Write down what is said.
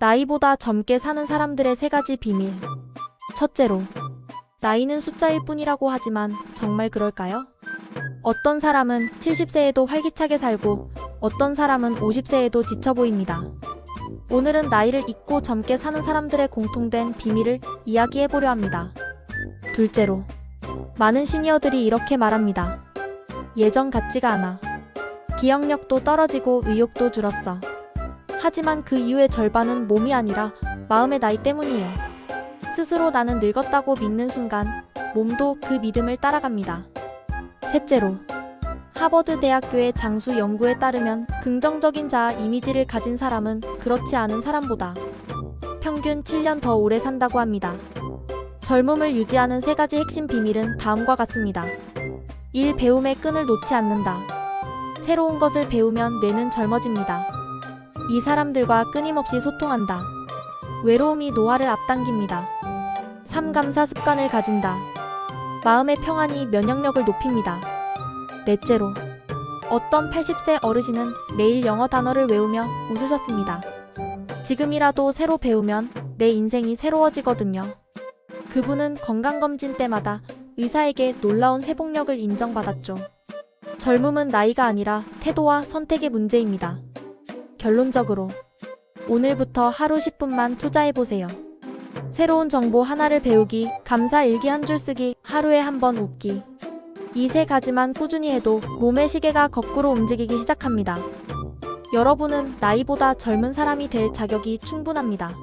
나이보다 젊게 사는 사람들의 세 가지 비밀. 첫째로, 나이는 숫자일 뿐이라고 하지만 정말 그럴까요? 어떤 사람은 70세에도 활기차게 살고 어떤 사람은 50세에도 지쳐 보입니다. 오늘은 나이를 잊고 젊게 사는 사람들의 공통된 비밀을 이야기해 보려 합니다. 둘째로, 많은 시니어들이 이렇게 말합니다. 예전 같지가 않아. 기억력도 떨어지고 의욕도 줄었어. 하지만 그 이유의 절반은 몸이 아니라 마음의 나이 때문이에요. 스스로 나는 늙었다고 믿는 순간 몸도 그 믿음을 따라갑니다. 셋째로, 하버드 대학교의 장수 연구에 따르면 긍정적인 자아 이미지를 가진 사람은 그렇지 않은 사람보다 평균 7년 더 오래 산다고 합니다. 젊음을 유지하는 세 가지 핵심 비밀은 다음과 같습니다. 1. 배움의 끈을 놓지 않는다. 새로운 것을 배우면 뇌는 젊어집니다. 이 사람들과 끊임없이 소통한다. 외로움이 노화를 앞당깁니다. 3. 감사 습관을 가진다. 마음의 평안이 면역력을 높입니다. 넷째로, 어떤 80세 어르신은 매일 영어 단어를 외우며 웃으셨습니다. 지금이라도 새로 배우면 내 인생이 새로워지거든요. 그분은 건강검진 때마다 의사에게 놀라운 회복력을 인정받았죠. 젊음은 나이가 아니라 태도와 선택의 문제입니다. 결론적으로, 오늘부터 하루 10분만 투자해보세요. 새로운 정보 하나를 배우기, 감사 일기 한 줄 쓰기, 하루에 한 번 웃기. 이 세 가지만 꾸준히 해도 몸의 시계가 거꾸로 움직이기 시작합니다. 여러분은 나이보다 젊은 사람이 될 자격이 충분합니다.